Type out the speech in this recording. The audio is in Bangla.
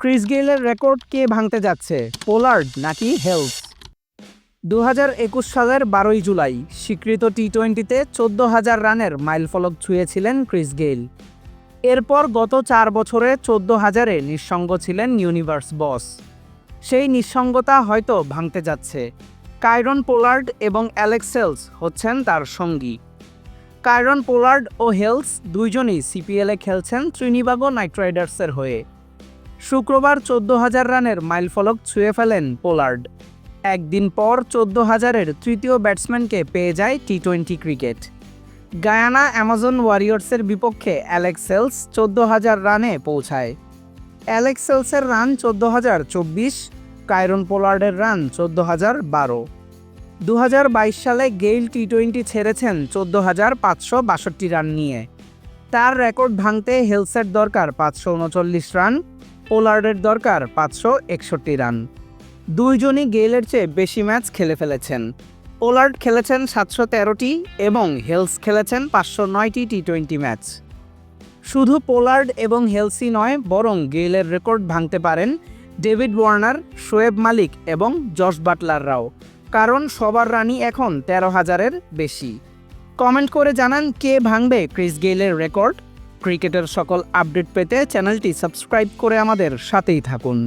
ক্রিস গেইলের রেকর্ড কে ভাঙতে যাচ্ছে, পোলার্ড নাকি হেলস? দু হাজার একুশ সালের বারোই জুলাই, স্বীকৃত টি টোয়েন্টিতে চোদ্দ হাজার রানের মাইলফলক ছুঁয়েছিলেন ক্রিস গেইল। এরপর গত চার বছরে চোদ্দ হাজারে নিঃসঙ্গ ছিলেন ইউনিভার্স বস। সেই নিঃসঙ্গতা হয়তো ভাঙতে যাচ্ছে। কাইরন পোলার্ড এবং অ্যালেক্সেলস হচ্ছেন তার সঙ্গী। কাইরন পোলার্ড ও হেলস দুইজনই সিপিএলে খেলছেন ত্রিনিবাগো নাইট রাইডার্সের হয়ে। শুক্রবার চোদ্দ হাজার রানের মাইলফলক ছুঁয়ে ফেলেন পোলার্ড। একদিন পর চোদ্দ হাজারের তৃতীয় ব্যাটসম্যানকে পেয়ে যায় T twenty cricket. Guyana Amazon ওয়ারিয়র্সের বিপক্ষে অ্যালেক্সেলস চোদ্দ হাজার রানে পৌঁছায়। অ্যালেক্সেলসের রান চোদ্দ হাজার চব্বিশ, কায়রন পোলার্ডের রান চোদ্দ হাজার বারো। দু সালে গেইল টি টোয়েন্টি ছেড়েছেন চোদ্দ হাজার পাঁচশো বাষট্টি রান নিয়ে। তার রেকর্ড ভাঙতে হেলসের দরকার পাঁচশো উনচল্লিশ রান পোলার্ডের দরকার পাঁচশো একষট্টি রান। দুইজনই গেইলের চেয়ে বেশি ম্যাচ খেলে ফেলেছেন। পোলার্ড খেলেছেন সাতশো তেরোটি এবং হেলস খেলেছেন পাঁচশো নয়টি টি টোয়েন্টি ম্যাচ। শুধু পোলার্ড এবং হেলসি নয়, বরং গেইলের রেকর্ড ভাঙতে পারেন ডেভিড ওয়ার্নার, শোয়েব মালিক এবং জশ বাটলাররাও, কারণ সবার রানই এখন তেরো হাজারের বেশি। কমেন্ট করে জানান কে ভাঙবে ক্রিস গেইলের রেকর্ড। ক্রিকেটের সকল আপডেট পেতে চ্যানেলটি সাবস্ক্রাইব করে আমাদের সাথেই থাকুন।